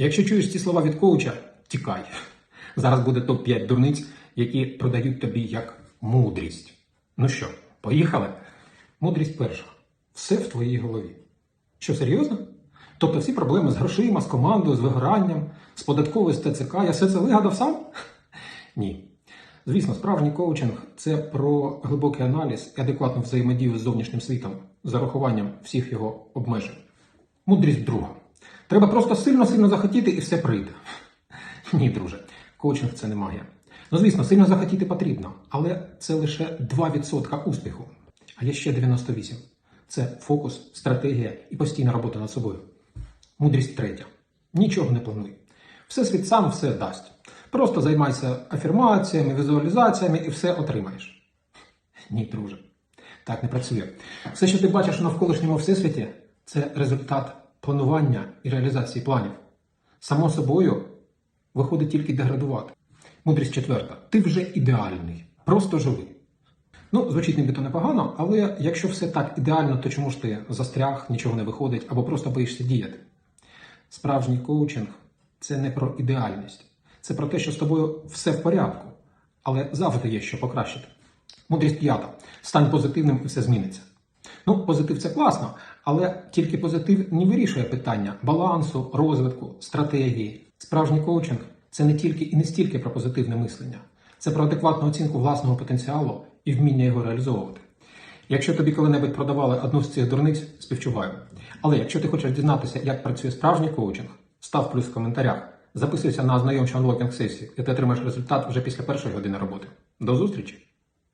Якщо чуєш ці слова від коуча, тікай. Зараз буде топ-5 дурниць, які продають тобі як мудрість. Ну що, поїхали? Мудрість перша. Все в твоїй голові. Що, серйозно? Тобто всі проблеми з грошима, з командою, з вигоранням, з податковою з ТЦК, я все це вигадав сам? Ні. Звісно, справжній коучинг це про глибокий аналіз і адекватну взаємодію з зовнішнім світом з урахуванням всіх його обмежень. Мудрість друга. Треба просто сильно-сильно захотіти і все прийде. Ні, друже, коучинг це не магія. Ну, звісно, сильно захотіти потрібно, але це лише 2% успіху. А є ще 98. Це фокус, стратегія і постійна робота над собою. Мудрість третя. Нічого не плануй. Всесвіт сам все дасть. Просто займайся афірмаціями, візуалізаціями і все отримаєш. Ні, друже. Так не працює. Все, що ти бачиш у навколишньому всесвіті, це результат планування і реалізації планів. Само собою виходить тільки деградувати. Мудрість четверта. Ти вже ідеальний. Просто живи. Ну, звучить нібито непогано, але якщо все так ідеально, то чому ж ти застряг, нічого не виходить або просто боїшся діяти? Справжній коучинг це не про ідеальність, це про те, що з тобою все в порядку, але завжди є що покращити. Мудрість п'ята. Стань позитивним і все зміниться. Ну, позитив це класно, але тільки позитив не вирішує питання балансу, розвитку, стратегії. Справжній коучинг це не тільки і не стільки про позитивне мислення, це про адекватну оцінку власного потенціалу і вміння його реалізовувати. Якщо тобі коли-небудь продавали одну з цих дурниць, співчуваю. Але якщо ти хочеш дізнатися, як працює справжній коучинг, став плюс в коментарях, записуйся на ознайомчу анлокінг сесію, і ти отримаєш результат вже після першої години роботи. До зустрічі!